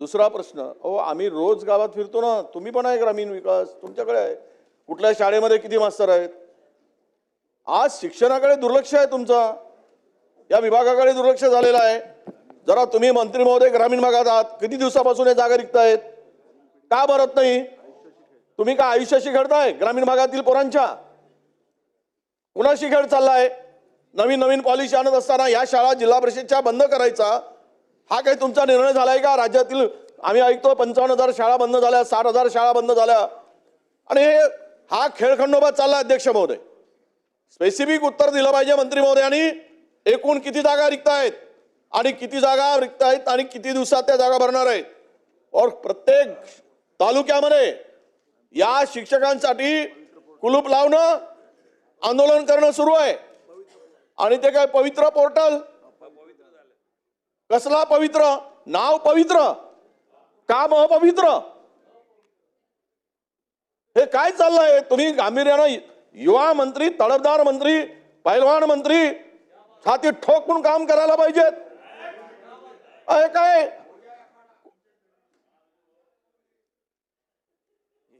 दुसरा प्रश्न अहो आम्ही रोज गावात फिरतो ना तुम्ही पण आहे ग्रामीण विकास तुमच्याकडे आहे. कुठल्या शाळेमध्ये किती मास्तर आहेत? आज शिक्षणाकडे दुर्लक्ष आहे तुमचा. या विभागाकडे दुर्लक्ष झालेलं आहे. जरा तुम्ही मंत्री महोदय ग्रामीण भागात आहात किती दिवसापासून या जागा रिक्त आहेत? का भरत नाही? तुम्ही का आयुष्याशी खेळताय? ग्रामीण भागातील पोरांच्या. कुणाशी खेळ चाललाय? नवीन नवीन पॉलिसी आणत असताना या शाळा जिल्हा परिषदच्या बंद करायचा. हा काही तुमचा निर्णय झालाय का? राज्यातील आम्ही ऐकतो पंचावन्न हजार शाळा बंद झाल्या साठ हजार शाळा बंद झाल्या. आणि हे हा खेळखंडोबा चालला अध्यक्ष महोदय. स्पेसिफिक उत्तर दिलं पाहिजे मंत्री महोदयांनी एकूण किती जागा रिक्त आहेत आणि किती जागा रिक्त आहेत आणि किती दिवसात त्या जागा भरणार आहेत? और प्रत्येक तालुक्यामध्ये या शिक्षकांसाठी कुलूप लावणं आंदोलन करणं सुरू आहे. आणि ते काय पवित्र पोर्टल कसला पवित्र? नाव पवित्र? काम अपवित्र हे काय चाललंय? तुम्ही गांभीर्यानं युवा मंत्री तडफदार मंत्री पैलवान मंत्री छाती ठोकून काम करायला पाहिजेत. अरे काय?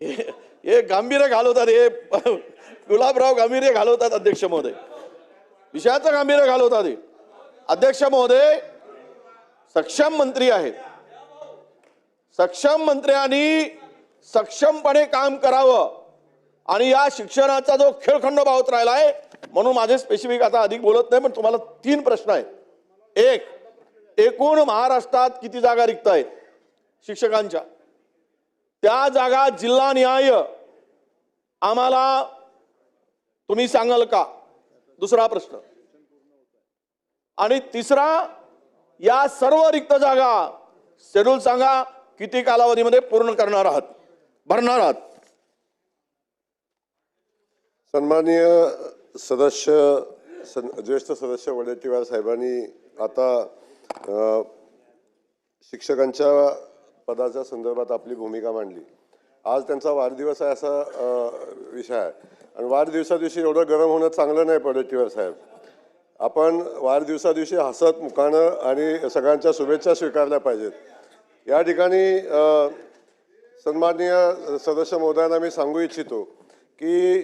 हे- गांभीर्य घालवतात हे गुलाबराव गांभीर्य घालवतात अध्यक्ष महोदय. विषयाचं गांभीर्य घालवतात अध्यक्ष महोदय सक्षम मंत्री आहेत. सक्षम मंत्र्यांनी सक्षमपणे काम करावं. आणि या शिक्षणाचा जो खेळखंड होत राहिला आहे म्हणून माझे स्पेसिफिक आता अधिक बोलत नाही पण तुम्हाला तीन प्रश्न आहेत. एक एकूण महाराष्ट्रात किती जागा रिक्त आहेत शिक्षकांच्या. त्या जागा जिल्हा न्याय आम्हाला तुम्ही सांगाल का? दुसरा प्रश्न. आणि तिसरा या सर्व रिक्त जागा शेड्यूल सांगा किती कालावधीमध्ये पूर्ण करणार आहात? भरणार आहात? सन्माननीय सदस्य सन ज्येष्ठ सदस्य वडेट्टीवार साहेबांनी आता शिक्षकांच्या पदाच्या संदर्भात आपली भूमिका मांडली. आज त्यांचा वाढदिवस आहे असा विषय आहे. आणि वाढदिवसा दिवशी एवढं गरम होणं चांगलं नाही वडेट्टीवार साहेब. आपण वाढदिवसादिवशी हसत मुखानं आणि सगळ्यांच्या शुभेच्छा स्वीकारल्या पाहिजेत. या ठिकाणी सन्माननीय सदस्य महोदयांना मी सांगू इच्छितो की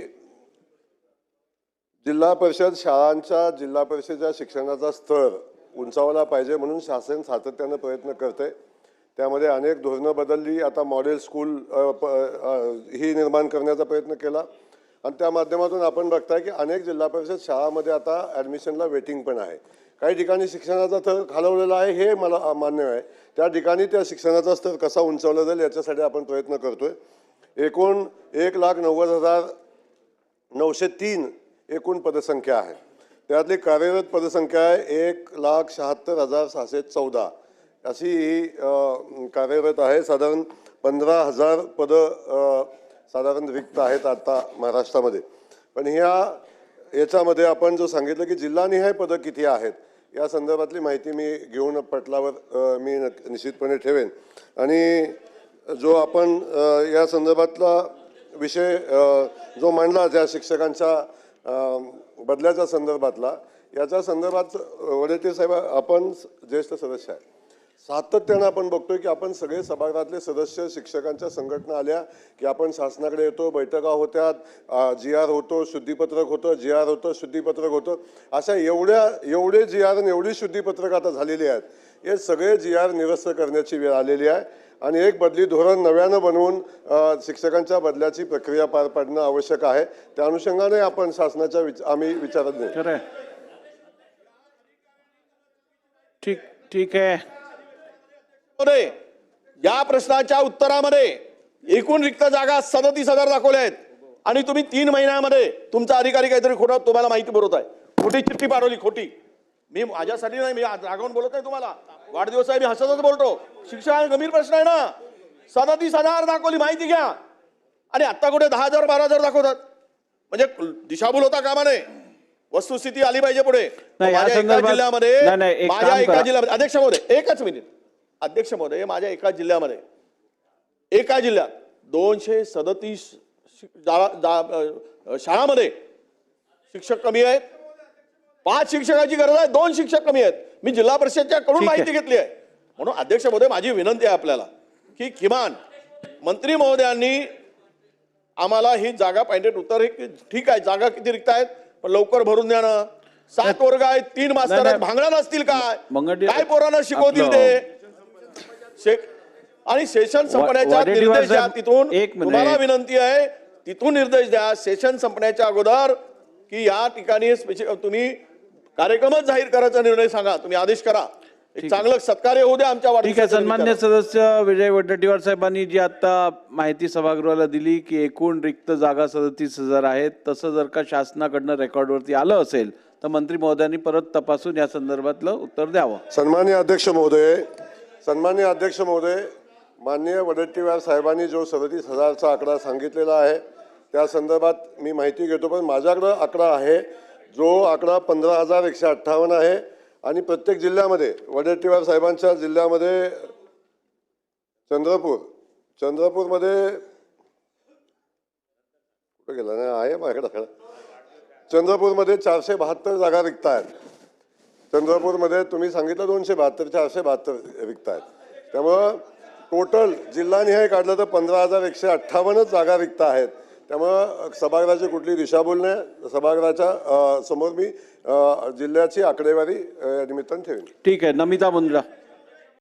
जिल्हा परिषद शाळांच्या जिल्हा परिषदेच्या शिक्षणाचा स्तर उंचावला पाहिजे म्हणून शासन सातत्यानं प्रयत्न करते त्यामध्ये अनेक धोरणं बदलली. आता मॉडेल स्कूल प- ही निर्माण करण्याचा प्रयत्न केला. आणि त्या माध्यमातून आपण बघताय की अनेक जिल्हा परिषद शाळामध्ये आता ॲडमिशनला वेटिंग पण आहे. काही ठिकाणी शिक्षणाचा थर खालवलेला आहे हे मला मान्य आहे. त्या ठिकाणी त्या शिक्षणाचा स्तर कसा उंचावला जाईल याच्यासाठी आपण प्रयत्न करतोय. एकूण एक लाख नव्वद हजार नऊशे तीन एकूण पदसंख्या आहे. त्यातली कार्यरत पदसंख्या आहे एक लाख शहात्तर हजार सहाशे चौदा. अशी ही कार्यरत आहे. साधारण पंधरा हजार पदं साधारण रिक्त आहेत आता महाराष्ट्रामध्ये. पण ह्या याच्यामध्ये आपण जो सांगितलं की जिल्हानिहाय पदं किती आहेत या संदर्भातली माहिती मी घेऊन पटलावर मी निश्चितपणे ठेवेन. आणि जो आपण या संदर्भातला विषय जो मांडला त्या शिक्षकांच्या बदल्याच्या संदर्भातला याच्या संदर्भात वडेट्टीवार साहेब आपण ज्येष्ठ सदस्य आहे सातत्यानं आपण बघतोय की आपण सगळे सभागृहातले सदस्य शिक्षकांच्या संघटना आल्या की आपण शासनाकडे येतो बैठका होत्यात जी आर होतो शुद्धीपत्रक होतं जी आर होतं शुद्धीपत्रक होतं. अशा एवढ्या एवढे जी आर आणि एवढी शुद्धीपत्रक आता झालेली आहेत. हे सगळे जी आर निरस्त करण्याची वेळ आलेली आहे. आणि एक बदली धोरण नव्यानं बनवून शिक्षकांच्या बदल्याची प्रक्रिया पार पाडणं आवश्यक आहे. त्या अनुषंगाने आपण शासनाच्या विच आम्ही विचारत नाही खरं आहे. ठीक ठीक आहे. या प्रश्नाच्या उत्तरामध्ये एकूण रिक्त जागा सदतीस हजार दाखवल्या आहेत. आणि तुम्ही तीन महिन्यामध्ये तुमचा अधिकारी काहीतरी खोटं तुम्हाला माहिती पुरवत आहे. खोटी चिठ्ठी पाठवली खोटी. मी माझ्यासाठी नाही मी आज रागावून बोलत नाही तुम्हाला. वाढदिवस आहे मी हसतच बोलतो. शिक्षण हा गंभीर प्रश्न आहे ना. सदतीस हजार दाखवली माहिती घ्या. आणि आता कुठे दहा हजार बारा हजार दाखवतात? म्हणजे दिशाभूल होता कामा नये वस्तुस्थिती आली पाहिजे पुढे. माझ्या एका जिल्ह्यामध्ये माझ्या एका. जिल्ह्यामध्ये अध्यक्ष महोदय एकच मिनिट. अध्यक्ष महोदय माझ्या एका जिल्ह्यामध्ये. एका जिल्ह्यात दोनशे सदतीस शाळामध्ये शिक्षक कमी आहेत. पाच शिक्षकाची गरज आहे दोन शिक्षक कमी आहेत. मी जिल्हा परिषदच्या कडून. माहिती घेतली आहे. म्हणून अध्यक्ष महोदय माझी विनंती आहे आपल्याला की किमान मंत्री महोदयांनी आम्हाला ही जागा पाहिजे. उत्तर हे ठीक आहे जागा किती रिक्त आहेत पण लवकर भरून द्या ना. सात वर्ग आहेत तीन मास्तर आहेत. भांगडा नसतील काय? काय पोरांना शिकवतील ते? आणि सेशन संपण्याच्या निर्देश द्या तिथून. तुम्हाला विनंती आहे तिथून निर्देश द्या. सेशन संपण्याच्या अगोदर की या ठिकाणी स्पेशल तुम्ही कार्यक्रमच जाहीर करायचा निर्णय सांगा. तुम्ही आदेश करा. एक चांगलं सत्कार्य होऊ द्या आमच्या ठीक आहे. सन्मान्य. सदस्य विजय वडेट्टीवार साहेबांनी जी आता माहिती सभागृहाला दिली की एकूण रिक्त जागा सदतीस हजार आहेत. तसं जर का शासनाकडनं रेकॉर्डवरती आलं असेल तर मंत्री महोदयांनी परत तपासून या संदर्भातलं उत्तर द्यावं. सन्मान्य अध्यक्ष महोदय सन्मान्य अध्यक्ष महोदय माननीय वडट्टीवार साहेबांनी जो सदतीस हजारचा आकडा सांगितलेला आहे त्या संदर्भात मी माहिती घेतो पण माझ्याकडं आकडा आहे जो आकडा पंधरा हजार एकशे अठ्ठावन्न आहे आणि प्रत्येक जिल्ह्यामध्ये वडट्टीवार साहेबांच्या जिल्ह्यामध्ये चंद्रपूर चंद्रपूरमध्ये कुठं गेला नाही आहे माझ्याकडे आकडा. चंद्रपूरमध्ये चारशे बहात्तर जागा रिक्त आहेत चंद्रपूरमध्ये तुम्ही सांगितलं दोनशे बहात्तर चारशे बहात्तर रिक्त आहेत. त्यामुळं टोटल जिल्हानिहाय काढलं तर पंधरा हजार एकशे अठ्ठावन्नच जागा रिक्त आहेत. त्यामुळं सभागृहाची कुठली दिशाभूल नाही सभागृहाच्या समोर मी जिल्ह्याची आकडेवारी निमित्तानं ठेवेन. ठीक आहे. नमिता मुंद्रा.